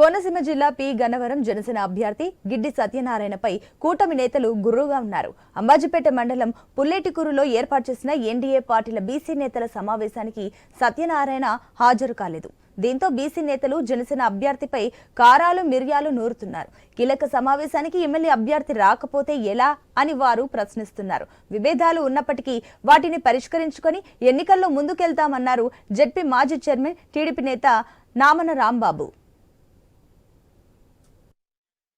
కోనసీమ జిల్లా పి. గన్నవరం జనసేన అభ్యర్థి గిడ్డి సత్యనారాయణపై కూటమి నేతలు గుర్రుగా ఉన్నారు. అంబాజీపేట మండలం పుల్లేటికూరులో ఏర్పాటు చేసిన ఎన్డీఏ పార్టీల బీసీ నేతల సమావేశానికి సత్యనారాయణ హాజరు కాలేదు. దీంతో బీసీ నేతలు జనసేన అభ్యర్థిపై కారాలు మిర్యాలు నూరుతున్నారు. కీలక సమావేశానికి ఎమ్మెల్యే అభ్యర్థి రాకపోతే ఎలా అని వారు ప్రశ్నిస్తున్నారు. విభేదాలు ఉన్నప్పటికీ వాటిని పరిష్కరించుకొని ఎన్నికల్లో ముందుకెళ్తామన్నారు జెడ్పీ మాజీ చైర్మన్ టీడీపీ నేత నామన రాంబాబు.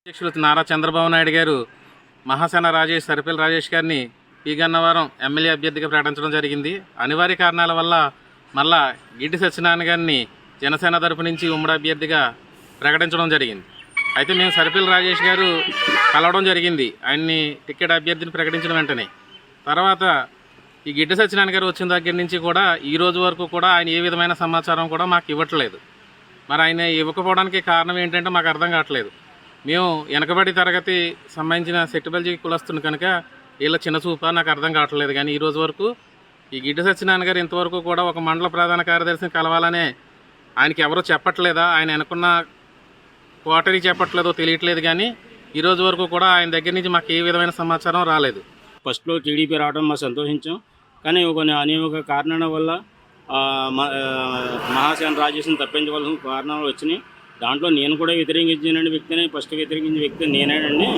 అధ్యక్షులు నారా చంద్రబాబు నాయుడు గారు మహాసేన రాజేష్ సరిపల్లి రాజేష్ గారిని ఈ గన్నవరం ఎమ్మెల్యే అభ్యర్థిగా ప్రకటించడం జరిగింది. అనివార్య కారణాల వల్ల మళ్ళా గిడ్డి సత్యనారాయణ గారిని జనసేన తరపు నుంచి ఉమ్మడి అభ్యర్థిగా ప్రకటించడం జరిగింది. అయితే మేము సరిపల్లి రాజేష్ గారు కలవడం జరిగింది. ఆయన్ని టికెట్ అభ్యర్థిని ప్రకటించిన వెంటనే. తర్వాత ఈ గిడ్డి సత్యనారాయణ గారు వచ్చిన దగ్గర నుంచి కూడా ఈ రోజు వరకు కూడా ఆయన ఏ విధమైన సమాచారం కూడా మాకు ఇవ్వట్లేదు. మరి ఆయన ఇవ్వకపోవడానికి కారణం ఏంటంటే మాకు అర్థం కావట్లేదు. మేము వెనకబడి తరగతి సంబంధించిన సెట్టుబల్జీ కులస్తుంది కనుక వీళ్ళ చిన్న చూప నాకు అర్థం కావట్లేదు. కానీ ఈరోజు వరకు ఈ గిడ్డ సత్యనారాయణ గారు ఇంతవరకు కూడా ఒక మండల ప్రధాన కార్యదర్శిని కలవాలనే ఆయనకి ఎవరో చెప్పట్లేదా? ఆయన అనుకున్న క్వార్టరీ చెప్పట్లేదో తెలియట్లేదు కానీ ఈరోజు వరకు కూడా ఆయన దగ్గర నుంచి మాకు ఏ విధమైన సమాచారం రాలేదు. ఫస్ట్లో టీడీపీ రావడం మా సంతోషించాం. కానీ కొన్ని అనేక కారణాల వల్ల ఆ, మ- మహాసేన రాజేష్ని తప్పించవలసిన కారణాలు వచ్చినాయి. దాంట్లో నేను కూడా వ్యతిరేకించిన వ్యక్తిని ఫస్ట్ వ్యతిరేకించిన వ్యక్తి నేనేనండి.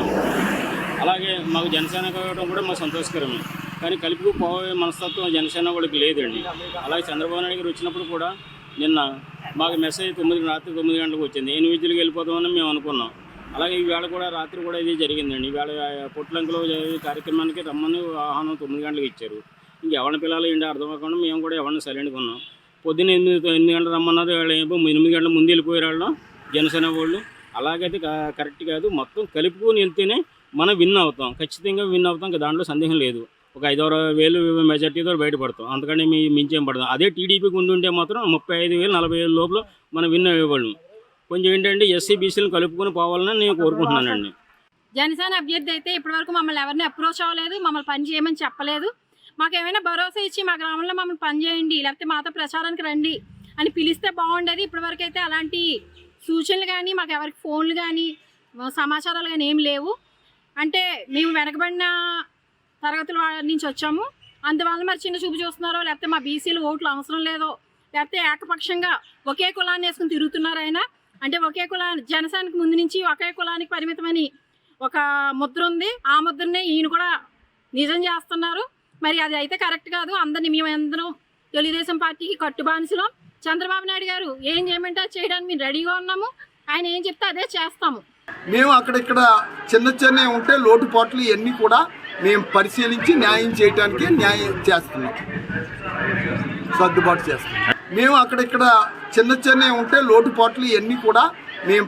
అలాగే మాకు జనసేన కావడం కూడా మాకు సంతోషకరమే. కానీ కలిపి పోయే మనస్తత్వం జనసేన వాళ్ళకి లేదండి. అలాగే చంద్రబాబు నాయుడు గారు వచ్చినప్పుడు కూడా నిన్న మాకు మెసేజ్ తొమ్మిది రాత్రి తొమ్మిది గంటలకు వచ్చింది. ఎనిమిదికి వెళ్ళిపోతామని మేము అనుకున్నాం. అలాగే ఈవేళ కూడా రాత్రి కూడా ఇది జరిగిందండి. ఈవేళ పొట్లంకలో కార్యక్రమానికి రమ్మని ఆహ్వానం తొమ్మిది గంటలకు ఇచ్చారు. ఇంకెవరిని పిల్లలు ఏంటి అర్థం కాకుండా మేము కూడా ఎవరిని సైలెంట్గా ఉన్నాం. పొద్దున్న ఎనిమిది ఎనిమిది గంటలు రమ్మన్నారు. వాళ్ళు ఏమో ఎనిమిది గంటల ముందు వెళ్ళిపోయారు వాళ్ళు. జనసేన వాళ్ళు. అలాగైతే క- కరెక్ట్ కాదు. మొత్తం కలుపుకొని వెళ్తేనే మనం విన్ అవుతాం. ఖచ్చితంగా విన్ అవుతాం. ఇంకా దాంట్లో సందేహం లేదు. ఒక ఐదారు వేలు మెజార్టీతో బయటపడతాం. అందుకని మీ మించేం పడతాం అదే టీడీపీకి ఉండుంటే మాత్రం ముప్పై ఐదు వేలు నలభై వేల లోపల మనం విన్ అయ్యేవాళ్ళం. కొంచెం ఏంటంటే ఎస్సీ బీసీలను కలుపుకొని పోవాలని నేను కోరుకుంటున్నానండి జనసేన అభ్యర్థి అయితే ఇప్పటివరకు మమ్మల్ని ఎవరిని అప్రోచ్ అవ్వలేదు. మమ్మల్ని పని చేయమని చెప్పలేదు. మాకు ఏమైనా భరోసా ఇచ్చి మా గ్రామంలో మమ్మల్ని పని చేయండి. లేకపోతే మాతో ప్రచారానికి రండి అని పిలిస్తే బాగుండేది. ఇప్పటివరకు అయితే అలాంటి సూచనలు కానీ మాకు ఎవరికి ఫోన్లు కానీ సమాచారాలు కానీ ఏం లేవు. అంటే మేము వెనకబడిన తరగతుల నుంచి వచ్చాము. అందువల్ల మరి చిన్న చూపు చూస్తున్నారో లేకపోతే మా బీసీలు ఓట్లు అవసరం లేదో లేకపోతే ఏకపక్షంగా ఒకే కులాన్ని వేసుకుని తిరుగుతున్నారు ఆయన. అంటే ఒకే కులా జనసేనకు ముందు నుంచి ఒకే కులానికి పరిమితమని ఒక ముద్ర ఉంది. ఆ ముద్రనే ఈయన కూడా నిజం చేస్తున్నారు. మరి అది అయితే కరెక్ట్ కాదు. అందరిని మేము అందరం తెలుగుదేశం పార్టీకి కట్టుబానిసలం. చంద్రబాబు నాయుడు గారు ఏం చేయమంటే అది చేయడానికి మేము రెడీగా ఉన్నాము. ఆయన ఏం చెప్తే అదే చేస్తాము. మేము అక్కడిక్కడ చిన్న చిన్న ఉంటే లోటుపాట్లు ఇవన్నీ కూడా మేము పరిశీలించి న్యాయం చేయడానికి న్యాయం చేస్తున్నాం. సర్దుబాటు చేస్తున్నాం. మేము అక్కడిక్కడ చిన్న చిన్న ఉంటే లోటుపాట్లు ఇవన్నీ కూడా మేము